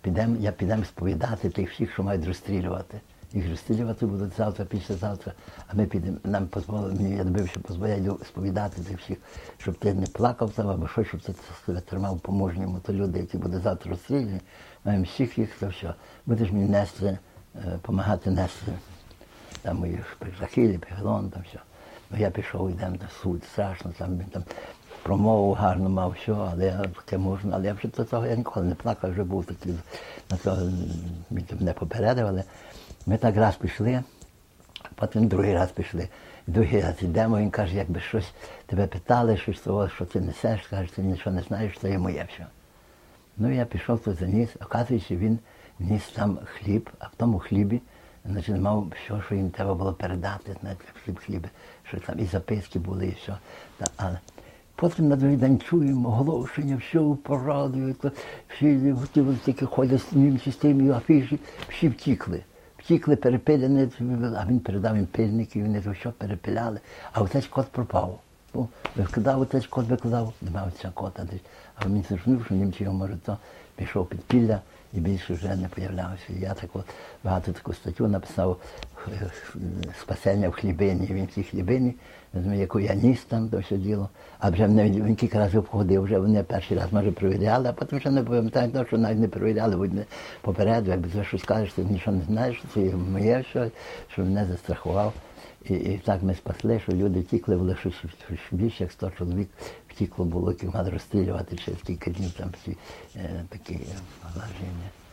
підемо, я підемо сповідати тих всіх, що мають розстрілювати. Їх розстрілювати будуть завтра, післязавтра, а ми підемо, нам дозволили, я добив, що дозволяють сповідати тих всих, щоб ти не плакав там або що, щоб ти себе тримав по-мужньому, то люди, які будуть завтра розстріляні, маємо всіх їх, то все. Будеш мені нести, допомагати нести там мої захилі, пігелон, там все. Ну, я пішов, йдемо на суд, страшно, там там промову гарно мав, все, але таке можна, але я вже до того я ніколи не плакав, вже був такий, на того м, він попередив, але ми так раз пішли, потім другий раз пішли. Другий раз йдемо, він каже, якби щось тебе питали, щось того, що ти несеш, каже, ти нічого не знаєш, це є моє все. Ну, я пішов тут заніс, оказується, він ніс там хліб, а в тому хлібі значить, мав все, що їм треба було передати, знаєте, хліб хліб, що там і записки були, і все. Але потім на другий день чуємо оголошення, все порадує, всі такі ходять німці з тими афіші, всі втікли. Втікли, перепиляні, а він передав їм пильники, вони то все перепиляли, а отець кот пропав. Ну, викладав отець кот, викладав, немає ця кота десь. А він зрозумів, що німці його може то пішов під пілля і більше вже не появлявся. Я так от багато таку статтю написав е, спасення в хлібині. Він в цій хлібині, яку я ніс там то все діло. А вже мене він кілька разів входив, вже вони перший раз може перевіряли, а потім ще не пам'ятають, ну, що навіть не перевіряли, будь не попереду, якби ти щось скажеш, ти нічого не знаєш, що це моє що, що мене застрахував. І, і так ми спасли, що люди тікли, було щось більше, як 100 чоловік втікло було, яких мали розстрілювати через кілька днів там всі е, такі е, положення.